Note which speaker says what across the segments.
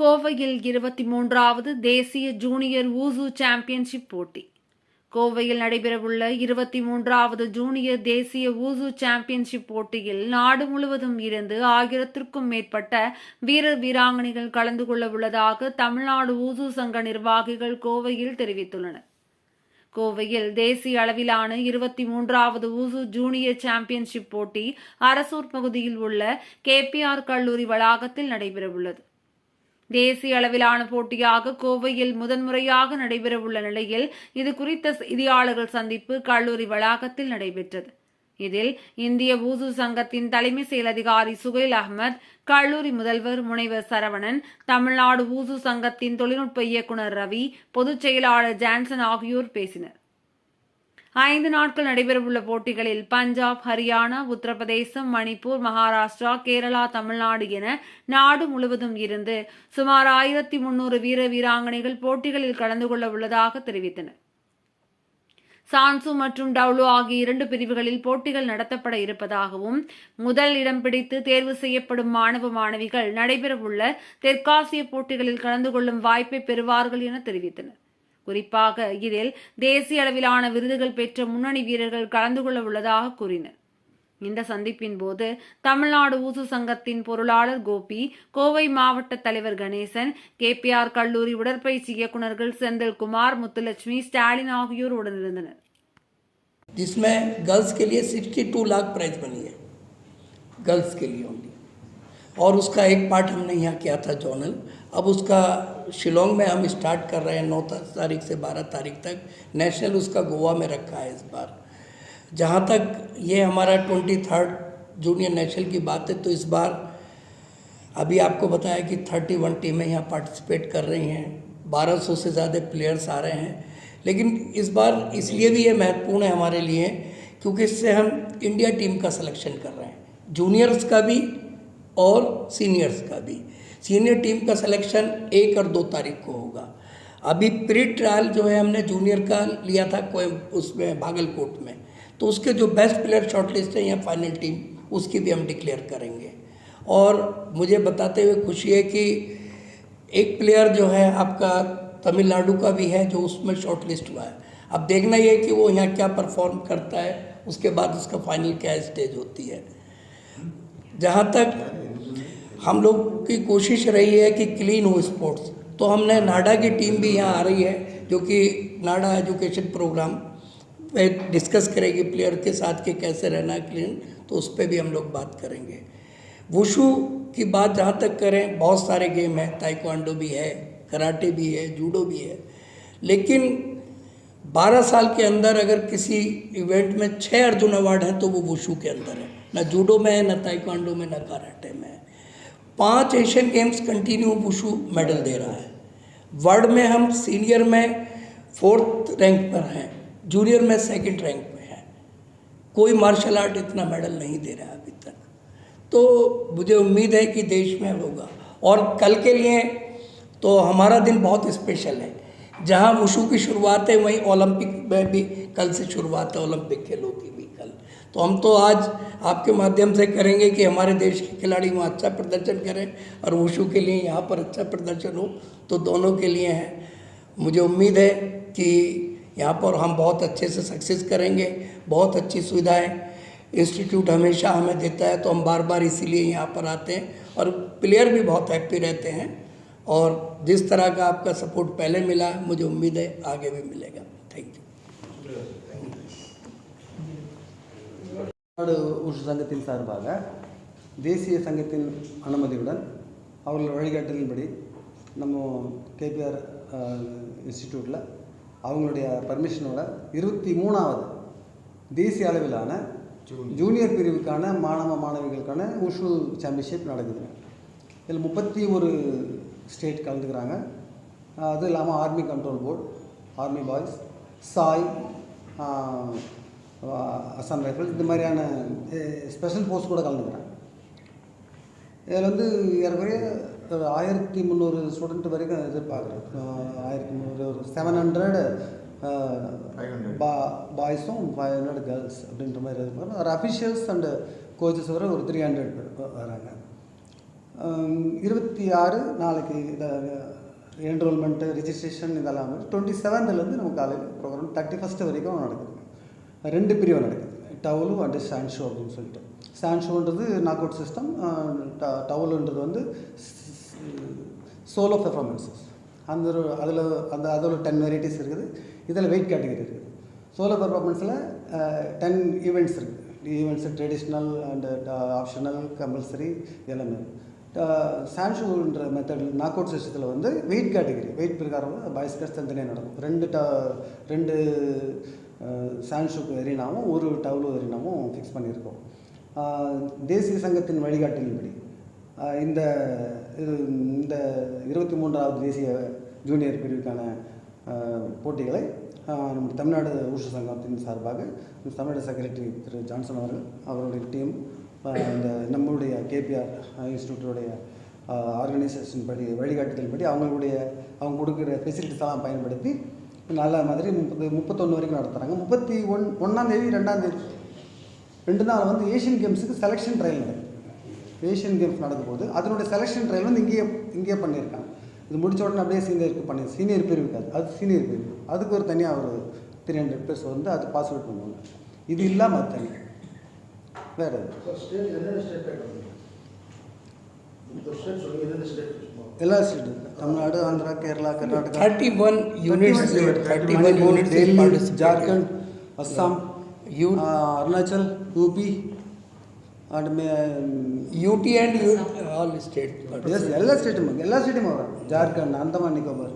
Speaker 1: கோவையில் இருபத்தி மூன்றாவது தேசிய ஜூனியர் ஊசு சாம்பியன்ஷிப் போட்டி. கோவையில் நடைபெறவுள்ள இருபத்தி மூன்றாவது ஜூனியர் தேசிய ஊசு சாம்பியன்ஷிப் போட்டியில் நாடு முழுவதும் இருந்து ஆயிரத்திற்கும் மேற்பட்ட வீரர் வீராங்கனைகள் கலந்து கொள்ள உள்ளதாக தமிழ்நாடு ஊசு சங்க நிர்வாகிகள் கோவையில் தெரிவித்துள்ளனர். கோவையில் தேசிய அளவிலான இருபத்தி மூன்றாவது ஊசு ஜூனியர் சாம்பியன்ஷிப் போட்டி அரசூர் பகுதியில் உள்ள கேபிஆர் கல்லூரி வளாகத்தில் நடைபெறவுள்ளது. தேசிய அளவிலான போட்டியாக கோவையில் முதன்முறையாக நடைபெறவுள்ள நிலையில் இது குறித்த செய்தியாளர்கள் சந்திப்பு கல்லூரி வளாகத்தில் நடைபெற்றது. இதில் இந்திய ஊசு சங்கத்தின் தலைமை செயல் அதிகாரி சுகைல் அகமத் கல்லூரி முதல்வர் முனைவர் சரவணன் தமிழ்நாடு ஊசு சங்கத்தின் தொழில்நுட்ப இயக்குனர் ரவி பொதுச் செயலாளர் ஜான்சன் ஆகியோர் பேசினர். ஐந்து நாட்கள் நடைபெறவுள்ள போட்டிகளில் பஞ்சாப் ஹரியானா உத்தரப்பிரதேசம் மணிப்பூர் மகாராஷ்டிரா கேரளா தமிழ்நாடு என நாடு முழுவதும் இருந்து சுமார் ஆயிரத்தி முன்னூறு வீர வீராங்கனைகள் போட்டிகளில் கலந்து கொள்ள உள்ளதாக தெரிவித்தனர். சான்சு மற்றும் டவுலு ஆகிய இரண்டு பிரிவுகளில் போட்டிகள் நடத்தப்பட இருப்பதாகவும் முதல் இடம் பிடித்து தேர்வு செய்யப்படும் மாணவ மாணவிகள் நடைபெறவுள்ள தெற்காசிய போட்டிகளில் கலந்து கொள்ளும் வாய்ப்பை பெறுவார்கள் என தெரிவித்தனர். குறிப்பாக இதில் தேசிய அளவிலான விருதுகள் பெற்ற முன்னணி வீரர்கள் கலந்து கொள்ள உள்ளதாக கூறினர் இந்த சந்திப்பின் போது தமிழ்நாடு ஊசு சங்கத்தின் பொருளாளர் கோபி கோவை மாவட்ட தலைவர் கணேசன் கேபிஆர் கல்லூரி உடற்பயிற்சி இயக்குநர்கள் செந்தில்குமார் முத்துலட்சுமி ஸ்டாலின் ஆகியோர் உடனிருந்தனர்
Speaker 2: जिसमें गर्ल्स के लिए 62 लाख प्राइज बनी है गर्ल्स के लिए ओनली और उसका एक पार्ट हमने यहाँ किया था जोनल अब उसका शिलोंग में हम स्टार्ट कर रहे हैं नौ तारीख से बारह तारीख तक। नेशनल उसका गोवा में रखा है इस बार। जहाँ तक ये हमारा ट्वेंटी थर्ड जूनियर नेशनल की बात है तो इस बार अभी आपको बताया कि थर्टी वन टीमें यहाँ पार्टिसिपेट कर रही हैं। बारह सौ से ज़्यादा प्लेयर्स आ रहे हैं। लेकिन इस बार इसलिए भी ये महत्वपूर्ण है हमारे लिए, क्योंकि इससे हम इंडिया टीम का सिलेक्शन कर रहे हैं। जूनियर्स का भी और सीनियर्स का भी। सीनियर टीम का सिलेक्शन एक और दो तारीख को होगा। अभी प्री ट्रायल जो है हमने जूनियर का लिया था कोई उसमें भागलकोट में। तो उसके जो बेस्ट प्लेयर शॉर्टलिस्ट है या फाइनल टीम उसकी भी हम डिक्लेयर करेंगे। और मुझे बताते हुए खुशी है कि एक प्लेयर जो है आपका तमिलनाडु का भी है, जो उसमें शॉर्ट लिस्ट हुआ है। अब देखना ये कि वो यहाँ क्या परफॉर्म करता है, उसके बाद उसका फाइनल क्या स्टेज होती है। जहाँ तक हम लोग की कोशिश रही है कि क्लीन हो स्पोर्ट्स तो हमने नाडा की टीम भी यहाँ आ रही है, जो कि नाडा एजुकेशन प्रोग्राम पे डिस्कस करेगी प्लेयर के साथ कि कैसे रहना क्लीन तो उस पर भी हम लोग बात करेंगे। वुशु की बात जहाँ तक करें, बहुत सारे गेम हैं ताइक्वांडो भी है कराटे भी है जूडो भी है। लेकिन 12 साल के अंदर अगर किसी इवेंट में छः अर्जुन अवार्ड हैं तो वो वुशु के अंदर है। ना जूडो में है, ना ताइक्वांडो में, ना कराटे में है। पाँच Asian games continue wushu medal दे रहा है। वर्ल्ड में हम सीनियर में फोर्थ रैंक पर हैं, जूनियर में सेकंड रैंक पे हैं। कोई मार्शल आर्ट इतना मेडल नहीं दे रहा है अभी तक। तो मुझे उम्मीद है कि देश में होगा। और कल के लिए तो हमारा दिन बहुत स्पेशल है। जहाँ वुशु की शुरुआत है, वहीं ओलंपिक में भी कल से शुरुआत है ओलंपिक खेलों की। तो हम तो आज आपके माध्यम से करेंगे कि हमारे देश के खिलाड़ी वहाँ अच्छा प्रदर्शन करें और वुशु के लिए यहाँ पर अच्छा प्रदर्शन हो तो दोनों के लिए है। मुझे उम्मीद है कि यहाँ पर हम बहुत अच्छे से सक्सेस करेंगे, बहुत अच्छी सुविधाएँ इंस्टीट्यूट हमेशा हमें देता है तो हम बार बार इसीलिए यहाँ पर आते हैं और प्लेयर भी बहुत हैप्पी रहते हैं और जिस तरह का आपका सपोर्ट पहले मिला, मुझे उम्मीद है आगे भी मिलेगा।
Speaker 3: நாடு ஊஷு சங்கத்தின் சார்பாக தேசிய சங்கத்தின் அனுமதியுடன் அவர்கள் வழிகாட்டலின்படி நம்ம கேபிஆர் இன்ஸ்டிடியூட்டில் அவங்களுடைய பர்மிஷனோட இருபத்தி மூணாவது தேசிய அளவிலான ஜூனியர் பிரிவுக்கான மாணவ மாணவிகளுக்கான உஷு சாம்பியன்ஷிப் நடக்குதுங்க இதில் முப்பத்தி ஒரு ஸ்டேட் கலந்துக்கிறாங்க. அது இல்லாமல் army control board army boys SAI Assam rifle. இந்த மாதிரியான ஸ்பெஷல் ஃபோர்ஸ் கூட கலந்துக்கிறாங்க. இதில் வந்து ஏறக்குறைய ஒரு ஆயிரத்தி முந்நூறு ஸ்டூடெண்ட் வரைக்கும் எதிர்பார்க்குறேன் ஆயிரத்தி முந்நூறு ஒரு செவன் ஹண்ட்ரட் பா பாய்ஸும் ஃபைவ் ஹண்ட்ரட் கேர்ள்ஸ் அப்படின்ற மாதிரி எதிர்பார்க்குறோம் ஒரு அஃபிஷியல்ஸ் அண்டு கோச்சஸ் வர ஒரு த்ரீ ஹண்ட்ரட் வராங்க. இருபத்தி ஆறு நாளைக்கு இதை என்ரோல்மெண்ட்டு ரிஜிஸ்ட்ரேஷன் இதெல்லாம் டுவெண்ட்டி செவன்த்லேருந்து நம்ம காலையில் ப்ரோக்ராம் தேர்ட்டி ஃபஸ்ட்டு வரைக்கும் நடக்குது. ரெண்டு பிரிவு நடக்குது. டவுலு அண்டு சாண்ட் ஷோ அப்படின்னு சொல்லிட்டு. சான்ஷோன்றது ஷோன்றது நாக் அவுட் சிஸ்டம் டவுலுன்றது வந்து சோலோ பெர்ஃபார்மன்ஸஸ் அந்த அதில் அந்த அதில் டென் வெரைட்டிஸ் இருக்குது. இதில் வெயிட் கேட்டகரி இருக்குது. சோலோ பெர்ஃபார்மன்ஸில் டென் ஈவெண்ட்ஸ் இருக்குது. Events traditional and optional compulsory எல்லாமே சான்ஷூன்ற மெத்தட் நாக் அவுட் சிஸ்டத்தில் வந்து வெயிட் கேட்டகரி வெயிட் பிரகாரம் பாய்ஸ் கேஸ் தனித்தனியாக நடக்கும். ரெண்டு ட ரெண்டு சான்ஷூக்கு எரினாவும் ஒரு டவுலு எரினாவும் ஃபிக்ஸ் பண்ணியிருக்கோம். தேசிய சங்கத்தின் வழிகாட்டின்படி இந்த இது இந்த இருபத்தி மூன்றாவது தேசிய ஜூனியர் பிரிவுக்கான போட்டிகளை நம்ம தமிழ்நாடு ஊஷ சங்கத்தின் சார்பாக இந்த தமிழக செக்ரட்டரி திரு ஜான்சன் அவர்கள் அவருடைய டீம் இந்த நம்மளுடைய கேபிஆர் இன்ஸ்டியூட்டோடைய ஆர்கனைசேஷன் படி வழிகாட்டுதல் படி அவங்களுடைய அவங்க கொடுக்குற ஃபெசிலிட்டிஸ் எல்லாம் பயன்படுத்தி நல்ல மாதிரி முப்பது முப்பத்தொன்று வரைக்கும் நடத்துகிறாங்க முப்பத்தி ஒன் ஒன்றாந்தேதி ரெண்டாந்தேதி ரெண்டு நாள் வந்து ஏஷியன் கேம்ஸுக்கு செலெக்ஷன் ட்ரையல் நடக்கும் ஏஷியன் கேம்ஸ் நடக்கும் போது அதனுடைய செலெக்ஷன் ட்ரையல் வந்து இங்கேயே இங்கேயே பண்ணியிருக்காங்க. இது முடிச்ச உடனே அப்படியே சீனியருக்கு பண்ணி சீனியர் பிரிவுக்கு இருக்காது. அது சீனியர் பிரிவு அதுக்கு ஒரு தனியாக ஒரு த்ரீ ஹண்ட்ரட் பேர்ஸ் வந்து அது பாஸ் அவுட் பண்ணுவாங்க. இது இல்லாமல் தனி. வேறு
Speaker 4: ஸ்டேட்
Speaker 3: எல்லா state Tamil Nadu Andhra Kerala Karnataka.
Speaker 2: 31 units there, 31
Speaker 3: Manipur,
Speaker 2: units
Speaker 3: Delhi
Speaker 2: participated.
Speaker 3: Jharkhand Assam
Speaker 2: U
Speaker 3: Arunachal UP and May
Speaker 2: UT and U, all state.
Speaker 3: Yes எல்லா ஸ்டேட்டும் எல்லா ஸ்டேட்டும் வரும். ஜார்க்கண்ட் அந்தமான் நிக்கோபார்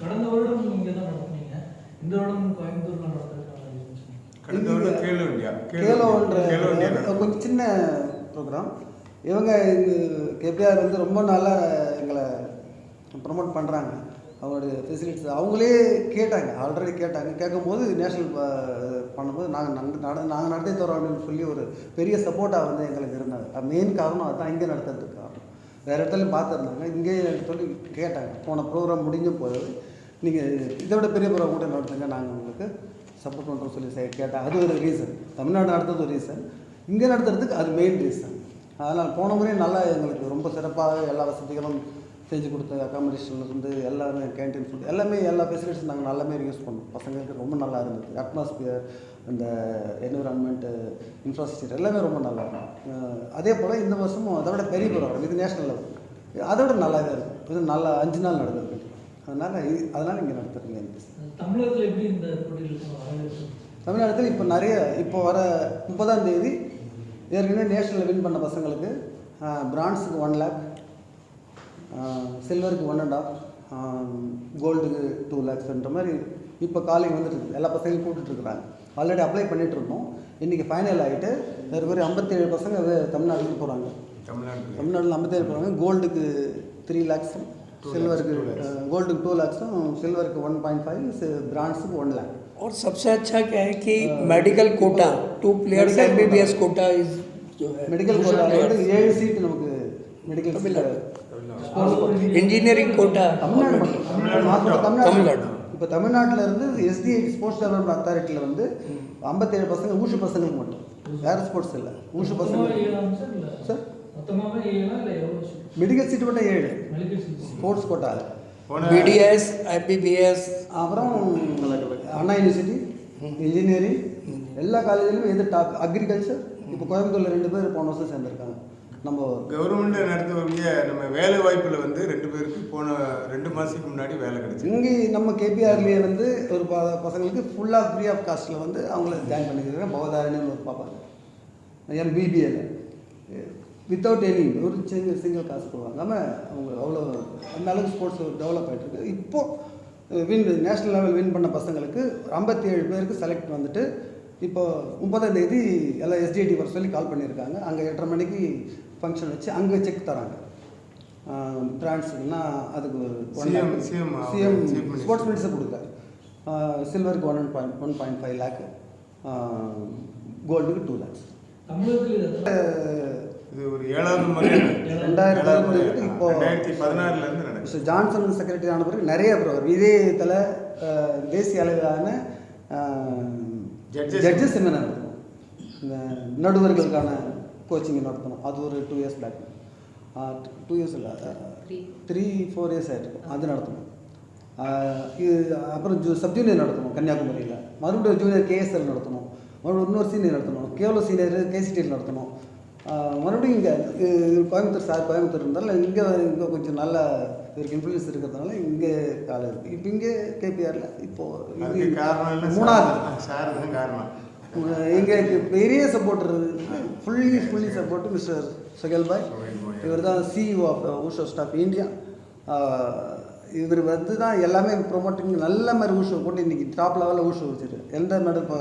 Speaker 5: கடந்த- வருடம் இங்கே தான் நடத்துனீங்க. இந்த வருடம் கோயம்புத்தூர்ல நடத்துறதுக்கான
Speaker 6: கேலோ இந்தியா
Speaker 3: கேலோன்ற
Speaker 6: கேலோ இந்தியா
Speaker 3: கொஞ்சம் சின்ன ப்ரோக்ராம் இவங்க கேபிஆர் வந்து ரொம்ப நாளாக எங்களை ப்ரொமோட் பண்ணுறாங்க அவங்களுடைய ஃபெசிலிட்டிஸ் அவங்களே கேட்டாங்க ஆல்ரெடி கேட்டாங்க. கேட்கும்போது நேஷனல் பண்ணும்போது நாங்கள் நட நாங்கள் நடத்தி தரோம் அப்படின்னு சொல்லி ஒரு பெரிய சப்போர்ட்டாக வந்து எங்களுக்கு இருந்தாங்க மெயின் காரணம் அதுதான் இங்கே நடத்துறதுக்கு காரணம். வேறு இடத்துலையும் பார்த்துருந்தாங்க இங்கே சொல்லி கேட்டாங்க. போன ப்ரோக்ராம் முடிஞ்ச போது நீங்கள் இதை விட பெரிய ப்ரோக்ராம் கூட நடத்துங்க நாங்கள் உங்களுக்கு சப்போர்ட் பண்ணுறோம் சொல்லி கேட்டால் அது ஒரு ரீசன் தமிழ்நாடு நடத்துறது ஒரு ரீசன் இங்கே நடத்துறதுக்கு அது மெயின் ரீசன் அதனால் போன முறையும் நல்லா எங்களுக்கு ரொம்ப சிறப்பாக எல்லா வசதிகளும் செஞ்சு கொடுத்த அக்காமடேஷன்ல இருந்து எல்லாமே கேன்டீன் ஃபுட் எல்லாமே எல்லா ஃபெசிலிட்டிஸ் நாங்கள் நல்லாமே யூஸ் பண்ணோம். பசங்களுக்கு ரொம்ப நல்லா இருந்தது. அட்மாஸ்பியர் இந்த என்விரான்மெண்ட்டு இன்ஃப்ராஸ்ட்ரக்சர் எல்லாமே ரொம்ப நல்லா இருக்கும் அதே போல் இந்த வருஷமும் அதை விட பெரிய ப்ரோக்ராம் இது நேஷனல் லெவல் அதை விட நல்லாவே இருக்கும் இது நல்லா அஞ்சு நாள் நடக்குது அதனால் அதனால் இங்கே நடத்துறீங்க
Speaker 5: தமிழகத்துல எப்படி இந்த
Speaker 3: தமிழ்நாட்டில் இப்போ நிறைய இப்போ வர முப்பதாம் தேதி ஏற்கனவே நேஷனலில் வின் பண்ண பசங்களுக்கு பிரான்ஸுக்கு ஒன் லேக் சில்வருக்கு ஒன் அண்ட் ஆஃப் கோல்டுக்கு டூ லேக்ஸ்ன்ற மாதிரி இப்போ காலிங் வந்துட்டு இருக்கு எல்லா பசங்களையும் கூப்பிட்டுருக்குறாங்க ஆல்ரெடி அப்ளை பண்ணிட்டு இருந்தோம் இன்றைக்கி ஃபைனல் ஆகிட்டு ஒரு ஐம்பத்தேழு பசங்க வே- தமிழ்நாட்டுக்கு போகிறாங்க
Speaker 6: தமிழ்நாட்டில்
Speaker 3: தமிழ்நாட்டில் ஐம்பத்தேழு போகிறாங்க கோல்டுக்கு த்ரீ லேக்ஸும் சில்வருக்கு கோல்டுக்கு டூ லேக்ஸும் சில்வருக்கு ஒன் பாயிண்ட் ஃபைவ் பிரான்ஸுக்கு ஒன் லேக்
Speaker 2: और सबसे अच्छा क्या है कि medical Kota two players MBBS quota is
Speaker 3: medical quota ஏழு சீட் நமக்கு medical
Speaker 2: uh, Tamil Nadu
Speaker 3: engineering quota Tamil Nadu.
Speaker 2: Tamil Nadu.
Speaker 3: இப்போ தமிழ்நாட்டில் இருந்து எஸ்டிஐ ஸ்போர்ட்ஸ் டெவலப்மெண்ட் அத்தாரிட்டியில் வந்து ஐம்பத்தேழு பசங்க ஊஷு பசங்களுக்கு மட்டும். வேறு ஸ்போர்ட்ஸ் இல்லை. ஊஷு பசங்க.
Speaker 5: சார்
Speaker 3: மெடிக்கல் சீட் மட்டும் ஏழு. ஸ்போர்ட்ஸ்
Speaker 6: கோட்டா
Speaker 2: பிடிஎஸ் ஐபிபிஎஸ்
Speaker 3: அப்புறம் அண்ணா யூனிவர்சிட்டி இன்ஜினியரிங் எல்லா காலேஜ்லையும் எது டாப் அக்ரிகல்ச்சர் இப்போ கோயம்புத்தூரில் ரெண்டு பேர் போன வருஷம் சேர்ந்துருக்காங்க. நம்ம
Speaker 6: கவர்மெண்ட் நடத்தக்கூடிய நம்ம வேலை வாய்ப்புல வந்து ரெண்டு பேருக்கு போன ரெண்டு மாசத்துக்கு முன்னாடி வேலை கிடைச்சு
Speaker 3: இங்கே நம்ம கேபிஆர்லேயே வந்து ஒரு ப பசங்களுக்கு ஃபுல்லாக ஃப்ரீ ஆஃப் காஸ்ட்டில் வந்து அவங்கள ஜாயின் பண்ணிக்கிறேன் பவதாரணின்னு ஒரு பாப்பா. எம்பிபிஏல வித்தவுட் எனி ஒரு சிங்கிள் சிங்கிள் காசு போவாங்காமல் அவங்க அவ்வளோ அந்த அளவுக்கு ஸ்போர்ட்ஸ் டெவலப் ஆகிட்டு இருக்கு. இப்போது வின் நேஷ்னல் லெவல் வின் பண்ண பசங்களுக்கு ஐம்பத்தி ஏழு பேருக்கு செலக்ட் வந்துட்டு இப்போ முப்பதாம் தேதி எல்லாம் எஸ்டிஐடி வர சொல்லி கால் பண்ணியிருக்காங்க. அங்கே எட்டரை மணிக்கு ஃபங்க்ஷன் வச்சு அங்கே செக் தராங்க. பிரான்ஸுக்குன்னா அதுக்கு சிஎம்
Speaker 6: minister.
Speaker 3: ஸ்போர்ட்ஸ் மினிஸ்டர் கொடுத்தாரு. சில்வருக்கு one point one point five lakh கோல்டுக்கு two lakhs
Speaker 5: இது
Speaker 6: ஒரு ஏழாவது முறை
Speaker 3: ரெண்டாயிரத்தி இப்போ
Speaker 6: ரெண்டாயிரத்தி
Speaker 3: ஜான்சன் செக்ரட்டரி ஆன பிறகு நிறைய ப்ரோக்ராம் இதே இதில் தேசிய அளவிலான. ஜட்ஜஸ் செமினார் நடத்தணும் இந்த நடுவர்களுக்கான கோச்சிங் நடத்தணும் அது ஒரு two years back two years இல்லை த்ரீ ஃபோர் இயர்ஸ் ஆகிருக்கும் அது நடத்தணும். இது அப்புறம் ஜூ சப் ஜூனியர் நடத்தணும் கன்னியாகுமரியில். மறுபடியும் ஜூனியர் கேஎஸ்எல் நடத்தணும். மறுபடியும் இன்னொரு சீனியர் நடத்தணும். கேவல சீனியர் கேசிடியில் நடத்தணும். மறுபடியும் இங்கே கோயம்புத்தூர் சார் கோயம்புத்தூர் இருந்தாலும் இங்கே இங்கே கொஞ்சம் நல்ல இவருக்கு இன்ஃப்ளூயன்ஸ் இருக்கிறதுனால இங்கே காலேஜ் இருக்குது இப்போ இங்கே கேபிஆரில் இப்போது
Speaker 6: காரணம்
Speaker 3: மூணாவது.
Speaker 6: சார் காரணம்.
Speaker 3: எங்களுக்கு பெரிய supporter fully fully support mister Suhail bhai இவர் தான் சிஇஓ ஆஃப் ஊஷோ ஸ்டாஃப் இந்தியா இவர் வந்து தான் எல்லாமே ப்ரொமோட்டிங் நல்ல மாதிரி ஊஷோ போட்டு இன்றைக்கி டாப் லெவலில் ஊஷோ வச்சிருக்கு எந்த மெடல் இப்போ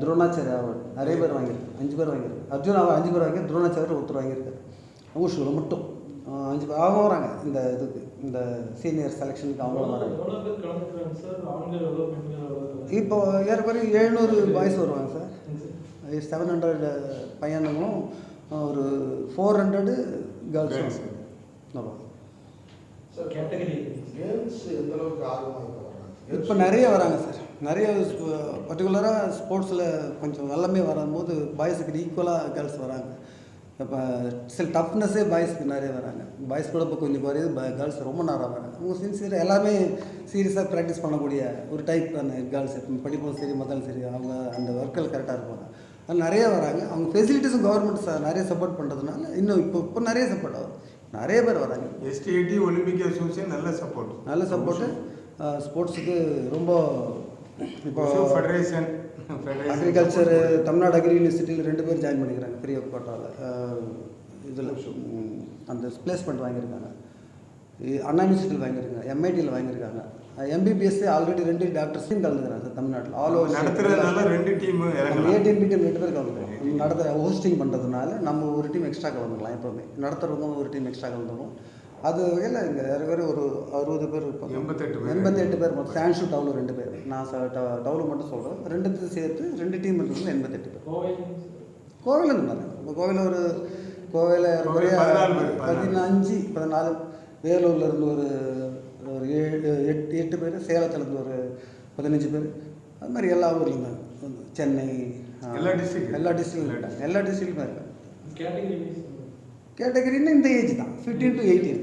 Speaker 3: துரோணாச்சாரிய அவார்டு நிறைய பேர் வாங்கியிருக்கு அஞ்சு பேர் வாங்கியிருக்கு அர்ஜுன் அவர் அஞ்சு பேர் வாங்கி துரோணாச்சாரியர் ஒருத்தர் வாங்கியிருக்காரு. ஊஷோவில் மட்டும். அஞ்சு பேர் அவங்க வராங்க. இந்த இதுக்கு இந்த சீனியர் செலெக்ஷனுக்கு அவங்களும் வராங்க. இப்போ ஏறக்குறைய எழுநூறு பாய்ஸ் வருவாங்க சார் செவன் ஹண்ட்ரட் பையனுங்களும் ஒரு ஃபோர் ஹண்ட்ரடு கேர்ள்ஸ் வருவாங்க. இப்போ நிறைய வராங்க சார் நிறைய பர்டிகுலராக ஸ்போர்ட்ஸில் கொஞ்சம் எல்லாமே வரும்போது பாய்ஸுக்கு ஈக்குவலாக கேர்ள்ஸ் வராங்க. இப்போ சில டஃப்னஸ்ஸே பாய்ஸ்க்கு நிறைய வராங்க. பாய்ஸ் கூட இப்போ கொஞ்சம் குறையுது கேர்ள்ஸ் ரொம்ப நேரம் வராங்க. அவங்க சின்சியராக எல்லாமே சீரியஸாக ப்ராக்டிஸ் பண்ணக்கூடிய ஒரு டைப் அந்த கேர்ள்ஸ் படிப்பும் சரி மத்தாலும் சரி அவங்க அந்த ஒர்க்கில் கரெக்டாக இருப்பாங்க. அது நிறைய வராங்க. அவங்க ஃபெசிலிட்டிஸும் கவர்மெண்ட் நிறைய சப்போர்ட் பண்ணுறதுனால இன்னும் இப்போ இப்போ நிறைய சப்போர்ட் ஆகும் நிறைய பேர் வராங்க.
Speaker 6: எஸ்டிஐடி ஒலிம்பிக் அசோசியேஷன் நல்ல சப்போர்ட்
Speaker 3: நல்ல சப்போர்ட்டு ஸ்போர்ட்ஸுக்கு ரொம்ப இப்போ
Speaker 6: ஃபெடரேஷன்
Speaker 3: அக்ரிகல்ச்சர் தமிழ்நாடு அக்ரி யூனிவர்சிட்டியில் ரெண்டு பேர் ஜாயின் பண்ணிக்கிறாங்க ஃப்ரீ ஆஃப் கோட்டாவில் இதில் அந்த பிளேஸ்மெண்ட் வாங்கியிருக்காங்க. அண்ணா யூனிவர்சிட்டியில் வாங்கியிருக்காங்க எம்ஐடியில் வாங்கியிருக்காங்க. எம்பிபிஎஸ் ஆல்ரெடி ரெண்டு டாக்டர்ஸையும் கலந்துக்கிறாங்க சார் தமிழ்நாட்டில். ஆல்
Speaker 6: நடத்துறதுனால
Speaker 3: ஓவர்
Speaker 6: ரெண்டு டீம் இறங்கலாம்.
Speaker 3: ஏடிஎம் பிடிஎம் ரெண்டு பேர் கலந்துக்கிறோம் நடத்த ஹோஸ்டிங் பண்ணுறதுனால நம்ம ஒரு டீம் எக்ஸ்ட்ரா கலந்துக்கலாம் எப்போவுமே. நடத்துறவங்க ஒரு டீம் எக்ஸ்ட்ரா கலந்துருவோம் அது வகையில் இங்கே ஏறக்குறைய ஒரு அறுபது பேர் இருப்பாங்க.
Speaker 6: எண்பத்தெட்டு பேர்.
Speaker 3: எண்பத்தெட்டு பேர் மொத்தம். சான்ஷு டவுலு ரெண்டு பேர். நான் டவுலு மட்டும் சொல்கிறேன் ரெண்டுத்தையும் சேர்த்து ரெண்டு டீம் இருக்கிறது எண்பத்தெட்டு பேர்.
Speaker 5: கோவை
Speaker 3: கோவில் இருந்தாங்க இப்போ கோவில் ஒரு கோவையில். பதினஞ்சு பதினாலு. வேலூர்ல இருந்து ஒரு ஒரு ஏழு எட்டு எட்டு பேர். சேலத்துலேருந்து ஒரு பதினஞ்சு பேர். அது மாதிரி எல்லா ஊர்ல இருந்தாங்க சென்னை
Speaker 6: எல்லா district?
Speaker 3: எல்லா டிஸ்ட்ரிக்ட்லையும் இருக்காங்க எல்லா டிஸ்ட்ரிக்ட்லையும் இருக்காங்க
Speaker 5: கேட்டகரி
Speaker 3: கேட்டகரின்னா இந்த ஏஜ் தான். ஃபிஃப்டீன் டு எயிட்டீன்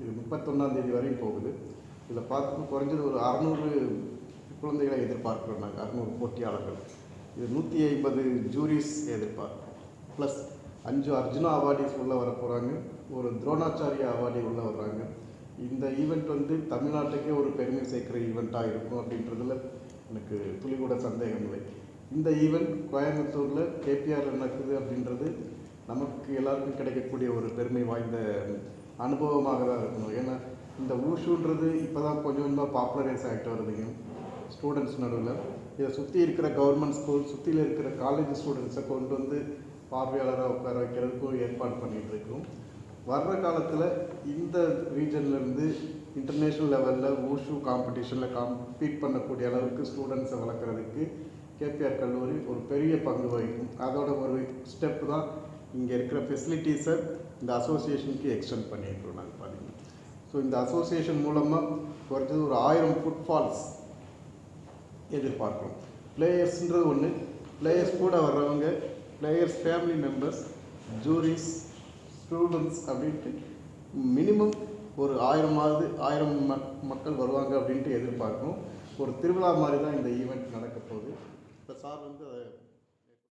Speaker 7: இது முப்பத்தொன்னாம் தேதி வரையும் போகுது. இதில் பார்த்து குறைஞ்சது ஒரு அறநூறு குழந்தைகளை எதிர்பார்க்குறோம் நாங்கள் அறநூறு போட்டியாளர்கள். இது நூற்றி ஐம்பது ஜூரிஸ் எதிர்பார்க்குறோம். ப்ளஸ் அஞ்சு அர்ஜுனா அவார்டிஸ் உள்ளே வர போகிறாங்க ஒரு துரோணாச்சாரியா அவார்டி உள்ளே வர்றாங்க. இந்த ஈவெண்ட் வந்து தமிழ்நாட்டுக்கே ஒரு பெருமை சேர்க்குற ஈவெண்ட்டாக இருக்கும் அப்படின்றதுல எனக்கு துளி கூட சந்தேகம் இல்லை. இந்த ஈவெண்ட் கோயம்புத்தூரில் கேபிஆரில் நடக்குது அப்படின்றது நமக்கு எல்லாருக்கும் கிடைக்கக்கூடிய ஒரு பெருமை வாய்ந்த அனுபவமாக தான் இருக்கணும். ஏன்னா இந்த ஊஷுன்றது இப்போ தான் கொஞ்சம் கொஞ்சமாக பாப்புலரைஸ் ஆகிட்டு வருதுங்க ஸ்டூடெண்ட்ஸ் நடுவில். இதை சுற்றி இருக்கிற கவர்மெண்ட் ஸ்கூல் சுற்றியில் இருக்கிற காலேஜ் ஸ்டூடெண்ட்ஸை கொண்டு வந்து பார்வையாளராக உட்கார வைக்கிறதுக்கும் ஏற்பாடு பண்ணிகிட்டு இருக்கோம். வர்ற காலத்தில் இந்த ரீஜன்லேருந்து இன்டர்நேஷ்னல் லெவலில் ஊஷு காம்படிஷனில் காம்பீட் பண்ணக்கூடிய அளவுக்கு ஸ்டூடெண்ட்ஸை வளர்க்குறதுக்கு கேபிஆர் கல்லூரி ஒரு பெரிய பங்கு வகிக்கும். அதோட ஒரு ஸ்டெப் தான் இங்கே இருக்கிற ஃபெசிலிட்டிஸை இந்த அசோசியேஷனுக்கு எக்ஸ்டெண்ட் பண்ணியிருக்கிறோம் நாங்கள் பார்த்தீங்கன்னா ஸோ இந்த அசோசியேஷன் மூலமாக குறைஞ்சது ஒரு ஆயிரம் ஃபுட்ஃபால்ஸ் எதிர்பார்க்குறோம். பிளேயர்ஸ்ன்றது ஒன்று பிளேயர்ஸ் கூட வர்றவங்க players family members juries students அப்படின்ட்டு மினிமம் ஒரு ஆயிரமாவது ஆயிரம் மக் மக்கள் வருவாங்க அப்படின்ட்டு எதிர்பார்க்கணும் ஒரு திருவிழா மாதிரி தான் இந்த ஈவெண்ட் நடக்க போகுது. இப்போ சார் வந்து அதை